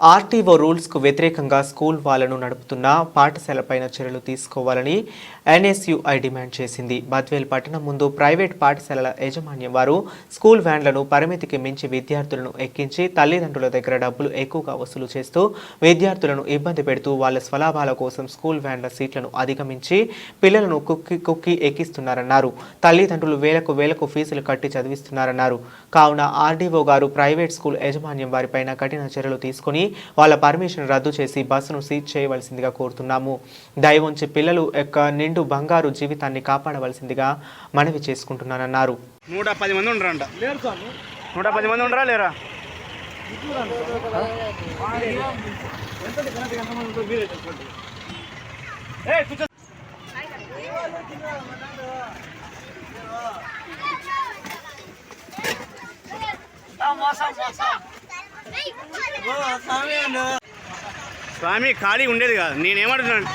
RTO రూల్స్కు వ్యతిరేకంగా school వాళ్ళను నడుపుతున్న పాఠశాలపైన చర్యలు తీసుకోవాలని ఎన్ఎస్యుఐ డిమాండ్ చేసింది. బద్వేల్ పట్టణం ముందు ప్రైవేట్ పాఠశాలల యాజమాన్యం వారు స్కూల్ వ్యాన్లను పరిమితికి మించి విద్యార్థులను ఎక్కించి తల్లిదండ్రుల దగ్గర డబ్బులు ఎక్కువగా వసూలు చేస్తూ విద్యార్థులను ఇబ్బంది పెడుతూ వాళ్ళ స్వలాభాల కోసం స్కూల్ వ్యాన్ల సీట్లను అధిగమించి పిల్లలను కుక్కి కుక్కి ఎక్కిస్తున్నారన్నారు. తల్లిదండ్రులు వేలకు వేలకు ఫీజులు కట్టి చదివిస్తున్నారన్నారు. కావున ఆర్డీఓ గారు ప్రైవేట్ స్కూల్ యాజమాన్యం వారిపైన కఠిన చర్యలు తీసుకుని వాళ్ళ పర్మిషన్ రద్దు చేసి బస్సును సీజ్ చేయవలసిందిగా కోరుతున్నాము. దయవుంచి పిల్లలు యొక్క నిండు బంగారు జీవితాన్ని కాపాడవలసిందిగా మనవి చేసుకుంటున్నానన్నారు. నూట పది మంది ఉండరంట. నూట పది మంది ఉండరా లేరా? స్వామి ఖాళీ ఉండేది కాదు. నేనేమంటున్నాను